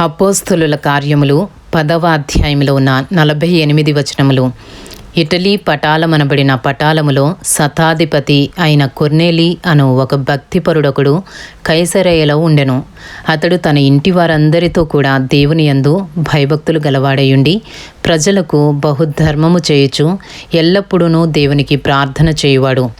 అపోస్తులుల కార్యములు పదవ అధ్యాయంలో ఉన్న నలభై ఎనిమిది వచనములు. ఇటలీ పటాలమనబడిన పటాలములో శతాధిపతి అయిన కొర్నేలి అను ఒక భక్తిపరుడొకడు కైసరయ్యలో ఉండెను. అతడు తన ఇంటి వారందరితో కూడా దేవుని యందు భయభక్తులు గలవాడయుండి ప్రజలకు బహుధర్మము చేయుచు ఎల్లప్పుడూ దేవునికి ప్రార్థన చేయువాడు.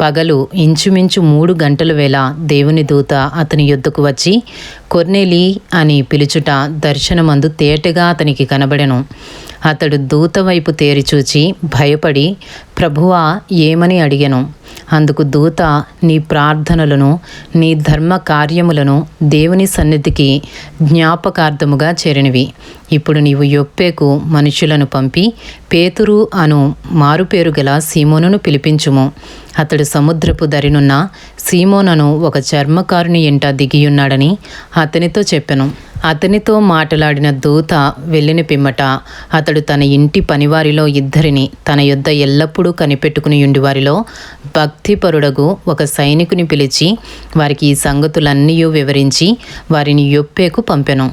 పగలు ఇంచుమించు మూడు గంటల వేళ దేవుని దూత అతని యొద్దకు వచ్చి కొర్నేలి అని పిలుచుట దర్శనమందు తేటగా అతనికి కనబడెను. అతడు దూత వైపు తేరిచూచి భయపడి ప్రభువా ఏమని అడిగెను? అందుకు దూత నీ ప్రార్థనలను నీ ధర్మ కార్యములను దేవుని సన్నిధికి జ్ఞాపకార్థముగా చేరినవి. ఇప్పుడు నీవు యొప్పేకు మనుషులను పంపి పేతురు అను మారుపేరు గల సీమోనును పిలిపించుము. అతడు సముద్రపు దరినున్న సీమోనను ఒక చర్మకారుని ఇంట దిగియున్నాడని అతనితో చెప్పెను. అతనితో మాట్లాడిన దూత వెళ్ళిన పిమ్మట అతడు తన ఇంటి పనివారిలో ఇద్దరిని తన యొద్ద ఎల్లప్పుడూ కనిపెట్టుకుని ఉండివారిలో భక్తిపరుడగు ఒక సైనికుని పిలిచి వారికి ఈ సంగతులన్నీ వివరించి వారిని యొప్పేకు పంపెను.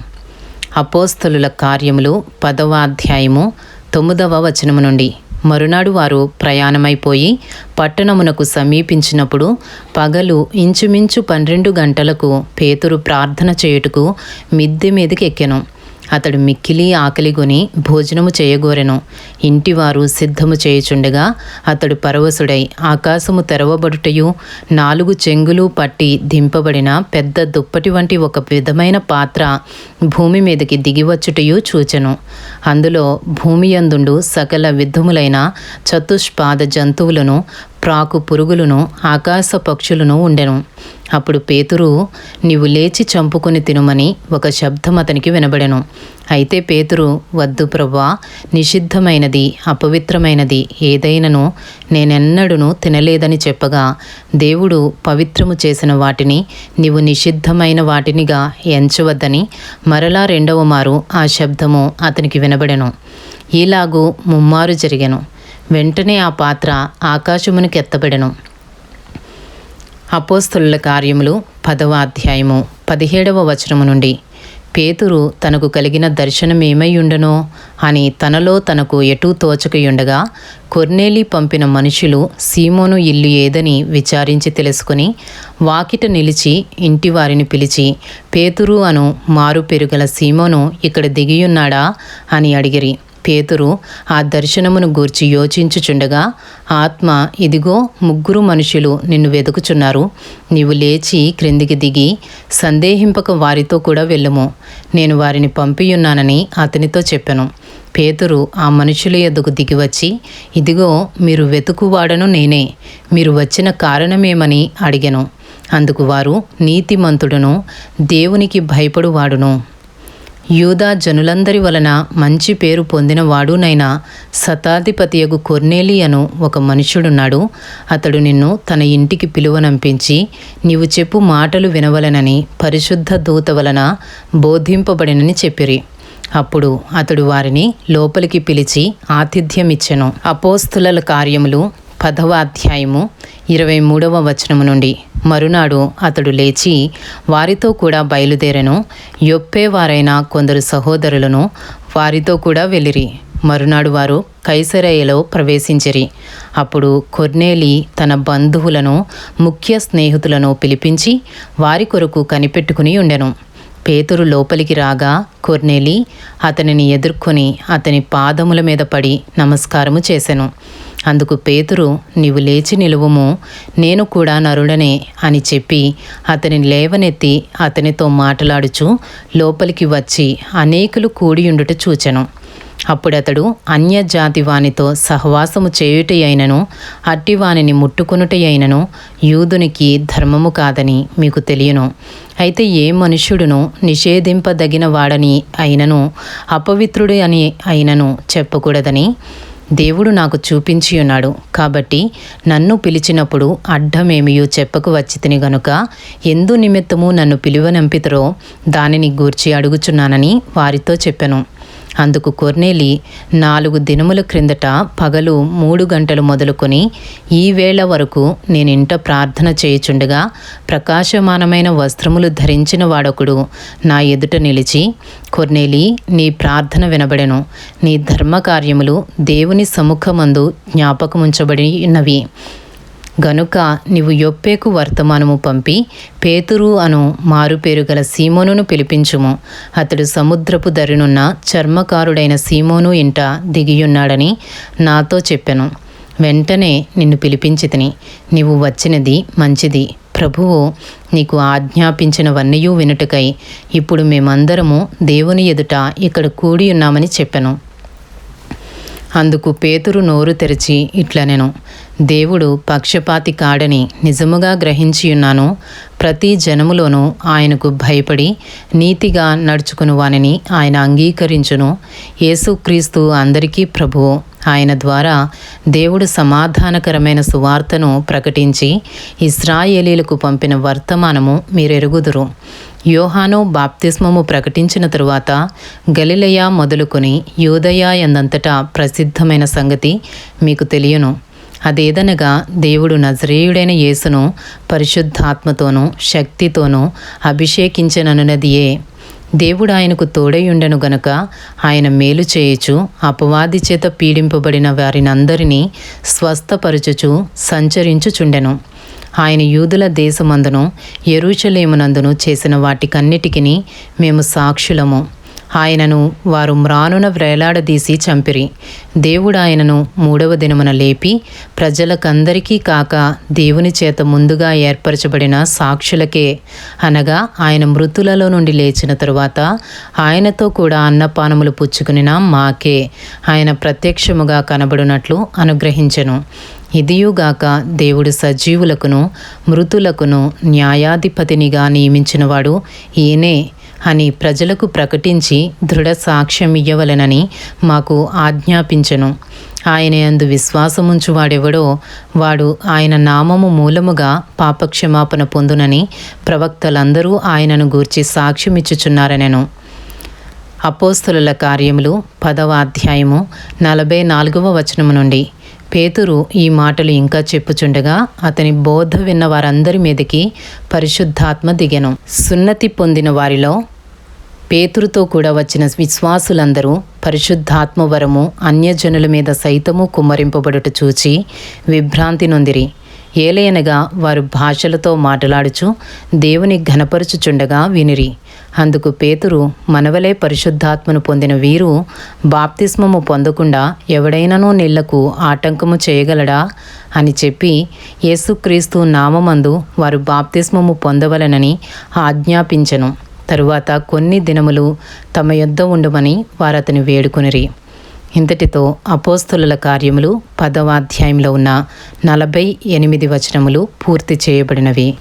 అపోస్తలుల కార్యములు పదవ అధ్యాయము తొమ్మిదవ వచనము నుండి. మరునాడు వారు ప్రయాణమైపోయి పట్టణమునకు సమీపించినప్పుడు పగలు ఇంచుమించు పన్నెండు గంటలకు పేతురు ప్రార్థన చేయుటకు మిద్దె మీదకి ఎక్కెను. అతడు మిక్కిలి ఆకలిగొని భోజనము చేయగోరెను. ఇంటివారు సిద్ధము చేయుచుండగా అతడు పరవశుడై ఆకాశము తెరవబడుటయు నాలుగు చెంగులు పట్టి దింపబడిన పెద్ద దుప్పటి వంటి ఒక విధమైన పాత్ర భూమి మీదకి దిగివచ్చుటయు చూచెను. అందులో భూమియందుండు సకల విధములైన చతుష్పాద జంతువులను ప్రాకు పురుగులను ఆకాశ పక్షులను ఉండెను. అప్పుడు పేతురు నీవు లేచి చంపుకొని తినుమని ఒక శబ్దం అతనికి వినబడెను. అయితే పేతురు వద్దు ప్రభా నిషిద్ధమైనది అపవిత్రమైనది ఏదైనను నేనెన్నడూను తినలేదని చెప్పగా దేవుడు పవిత్రము చేసిన వాటిని నీవు నిషిద్ధమైన వాటినిగా ఎంచవద్దని మరలా రెండవ మారు ఆ శబ్దము అతనికి వినబడెను. ఈలాగు ముమ్మారు జరిగెను. వెంటనే ఆ పాత్ర ఆకాశమునికి ఎత్తబడెను. అపోస్తుల కార్యములు పదవ అధ్యాయము పదిహేడవ వచనము నుండి పేతురు తనకు కలిగిన దర్శనమేమైయుండనో అని తనలో తనకు ఎటూ తోచకయుండగా కొర్నేలి పంపిన మనుషులు సీమోను ఇల్లు ఏదని విచారించి తెలుసుకుని వాకిట నిలిచి ఇంటి వారిని పిలిచి పేతురు అను మారు పెరుగల సీమోను ఇక్కడ దిగియున్నాడా అని అడిగిరి. పేతురు ఆ దర్శనమును గూర్చి యోచించుచుండగా ఆత్మ ఇదిగో ముగ్గురు మనుషులు నిన్ను వెతుకుచున్నారు. నీవు లేచి క్రిందికి దిగి సందేహింపక వారితో కూడా వెళ్ళము. నేను వారిని పంపియున్నానని అతనితో చెప్పాను. పేతురు ఆ మనుషుల ఎద్దుకు దిగివచ్చి ఇదిగో మీరు వెతుకువాడను నేనే. మీరు వచ్చిన కారణమేమని అడిగాను. అందుకు వారు నీతిమంతుడును దేవునికి భయపడువాడును. యూదా జనులందరి వలన మంచి పేరు పొందినవాడునైన శతాధిపతియగు కొర్నేలి అను ఒక మనుషుడున్నాడు అతడు నిన్ను తన ఇంటికి పిలువనంపించి నీవు చెప్పు మాటలు వినవలనని పరిశుద్ధ దూత వలన బోధింపబడినని చెప్పిరి. అప్పుడు అతడు వారిని లోపలికి పిలిచి ఆతిథ్యమిచ్చెను. అపోస్తుల కార్యములు పదవ అధ్యాయము ఇరవై మూడవ వచనము నుండి. మరునాడు అతడు లేచి వారితో కూడా బయలుదేరను. యొప్పేవారైన కొందరు సహోదరులను వారితో కూడా వెళ్ళిరి. మరునాడు వారు కైసరయ్యలో ప్రవేశించిరి. అప్పుడు కొర్నేలి తన బంధువులను ముఖ్య స్నేహితులను పిలిపించి వారి కొరకు కనిపెట్టుకుని ఉండెను. పేతురు లోపలికి రాగా కొర్నేలి అతనిని ఎదుర్కొని అతని పాదముల మీద పడి నమస్కారము చేశాను అందుకు పేతురు నీవు లేచి నిలువుము నేను కూడా నరుడనే అని చెప్పి అతని లేవనెత్తి అతనితో మాట్లాడుచు లోపలికి వచ్చి అనేకులు కూడియుండుట చూచెను. అప్పుడతడు అన్యజాతి వానితో సహవాసము చేయుట అయినను అట్టి వానిని అయినను యూదునికి ధర్మము కాదని మీకు తెలియను. అయితే ఏ మనుష్యుడును నిషేధింపదగిన వాడని అయినను అపవిత్రుడు అని అయినను చెప్పకూడదని దేవుడు నాకు చూపించి ఉన్నాడు కాబట్టి నన్ను పిలిచినప్పుడు అడ్డమేమియో చెప్పకు వచ్చితిని గనుక ఎందు నిమిత్తము నన్ను పిలువనంపితరో దానిని గూర్చి అడుగుచున్నానని వారితో చెప్పాను. అందుకు కొర్నేలి నాలుగు దినముల క్రిందట పగలు మూడు గంటలు మొదలుకొని ఈ వేళ వరకు నేను ఇంట ప్రార్థన చేయుచుండగా ప్రకాశమానమైన వస్త్రములు ధరించిన వాడొకడు నా ఎదుట నిలిచి కొర్నేలి నీ ప్రార్థన వినబడెను. నీ ధర్మకార్యములు దేవుని సముఖమందు జ్ఞాపకముంచబడినవి. ఉన్నవి గనుక నీవు యొప్పేకు వర్తమానము పంపి పేతురు అను మారుపేరు గల సీమోనును పిలిపించుము. అతడు సముద్రపు దరినున్న చర్మకారుడైన సీమోను ఇంట దిగియున్నాడని నాతో చెప్పెను. వెంటనే నిన్ను పిలిపించి తిని నీవు వచ్చినది మంచిది. ప్రభువు నీకు ఆజ్ఞాపించినవన్నీ వినుటకై ఇప్పుడు మేమందరము దేవుని ఎదుట ఇక్కడ కూడి ఉన్నామని చెప్పెను. అందుకు పేతురు నోరు తెరిచి ఇట్లా నేను దేవుడు పక్షపాతి కాడని నిజముగా గ్రహించియున్నాను ప్రతి జనములోనూ ఆయనకు భయపడి నీతిగా నడుచుకుని వానిని ఆయన అంగీకరించును. యేసుక్రీస్తు అందరికీ ప్రభువు. ఆయన ద్వారా దేవుడు సమాధానకరమైన సువార్తను ప్రకటించి ఇస్రాయేలీలకు పంపిన వర్తమానము మీరెరుగుదురు. యోహాను బాప్తిస్మము ప్రకటించిన తరువాత గలిలయ మొదలుకొని యూదయ ఎందంతటా ప్రసిద్ధమైన సంగతి మీకు తెలియను. అదేదనగా దేవుడు నజరేయుడైన యేసును పరిశుద్ధాత్మతోనూ శక్తితోనూ అభిషేకించననున్నదియే. దేవుడు ఆయనకు తోడయుండెను గనుక ఆయన మేలు చేయుచు అపవాది చేత పీడింపబడిన వారినందరినీ స్వస్థపరచుచు సంచరించుచుండెను. ఆయన యూదుల దేశమందును ఎరుచలేమునందును చేసిన వాటికన్నిటికీ మేము సాక్షులము. ఆయనను వారు మ్రానున వ్రేలాడదీసి చంపిరి. దేవుడాయనను మూడవ దినమున లేపి ప్రజలకందరికీ కాక దేవుని చేత ముందుగా ఏర్పరచబడిన సాక్షులకే అనగా ఆయన మృతులలో నుండి లేచిన తరువాత ఆయనతో కూడా అన్నపానములు పుచ్చుకునిన మాకే ఆయన ప్రత్యక్షముగా కనబడినట్లు అనుగ్రహించెను. ఇదియుగాక దేవుడు సజీవులకును మృతులకును న్యాయాధిపతినిగా నియమించినవాడు ఈయనే అని ప్రజలకు ప్రకటించి దృఢ సాక్ష్యం ఇయ్యవలెనని మాకు ఆజ్ఞాపించెను. ఆయన విశ్వాసముంచు విశ్వాసముంచువాడెవడో వాడు ఆయన నామము మూలముగా పాపక్షమాపణ పొందునని ప్రవక్తలందరూ ఆయనను గూర్చి సాక్ష్యమిచ్చుచున్నారనెను. అపోస్తుల కార్యములు పదవ అధ్యాయము నలభై నాలుగవ వచనము నుండి. పేతురు ఈ మాటలు ఇంకా చెప్పుచుండగా అతని బోధ విన్న వారందరి మీదకి పరిశుద్ధాత్మ దిగెను. సున్నతి పొందిన వారిలో పేతురుతో కూడా వచ్చిన విశ్వాసులందరూ పరిశుద్ధాత్మ వరము అన్యజనుల మీద సైతము కుమ్మరింపబడుట చూచి విభ్రాంతి నొందిరి. ఏలయనగా వారు భాషలతో మాట్లాడుచు దేవుని ఘనపరుచుచుండగా వినిరి. అందుకు పేతురు మనవలే పరిశుద్ధాత్మను పొందిన వీరు బాప్తిస్మము పొందకుండా ఎవడైనానూ నీళ్ళకు ఆటంకము చేయగలడా? అని చెప్పి యేసుక్రీస్తు నామమందు వారు బాప్తిస్మము పొందవలనని ఆజ్ఞాపించను. తరువాత కొన్ని దినములు తమ యొద్ద ఉండమని వారు అతని వేడుకొనిరి. ఇంతటితో అపోస్తుల కార్యములు పదవ అధ్యాయంలో ఉన్న నలభై ఎనిమిది వచనములు పూర్తి చేయబడినవి.